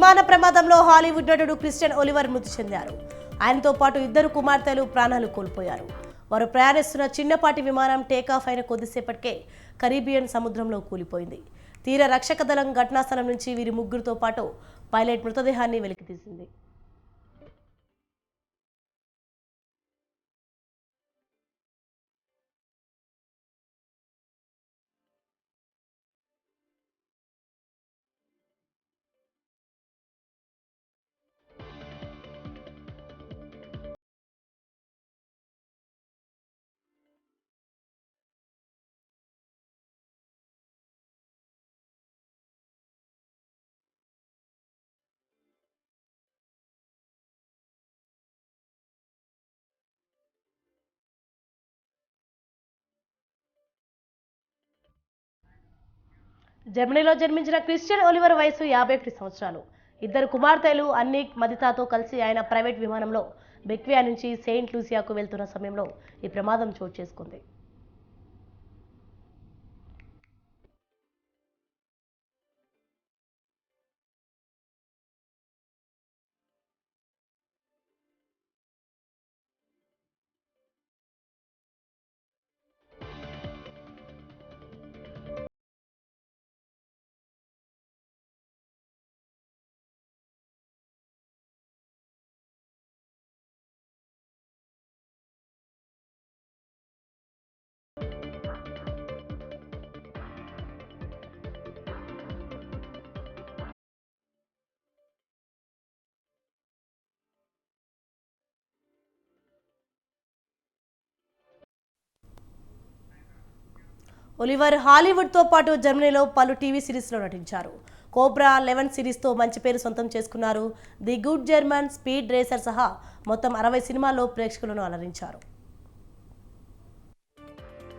విమాన ప్రమాదంలో హాలీవుడ్ నటుడు క్రిస్టియన్ ఒలివర్ మృతి చెందారు. ఆయనతో పాటు ఇద్దరు కుమార్తెలు ప్రాణాలు కోల్పోయారు. వారు ప్రయాణిస్తున్న చిన్నపాటి విమానం టేకాఫ్ అయిన కొద్దిసేపటికే కరీబియన్ సముద్రంలో కూలిపోయింది. తీర రక్షక దళం ఘటనాస్థలం నుంచి వీరి ముగ్గురితో పాటు పైలట్ మృతదేహాన్ని వెలికితీసింది. జర్మనీలో జన్మించిన క్రిస్టియన్ ఒలివర్ వయసు యాభై ఒకటి సంవత్సరాలు. ఇద్దరు కుమార్తెలు అన్ని మదితాతో కలిసి ఆయన ప్రైవేట్ విమానంలో బెక్వియా నుంచి సెయింట్ లూసియాకు వెళ్తున్న సమయంలో ఈ ప్రమాదం చోటు చేసుకుంది. ఒలివర్ హాలీవుడ్తో పాటు జర్మనీలో పలు టీవీ సిరీస్లో నటించారు. కోబ్రా లెవెన్ సిరీస్తో మంచి పేరు సొంతం చేసుకున్నారు. The good German speed racer సహా మొత్తం అరవై సినిమాల్లో ప్రేక్షకులను అలరించారు.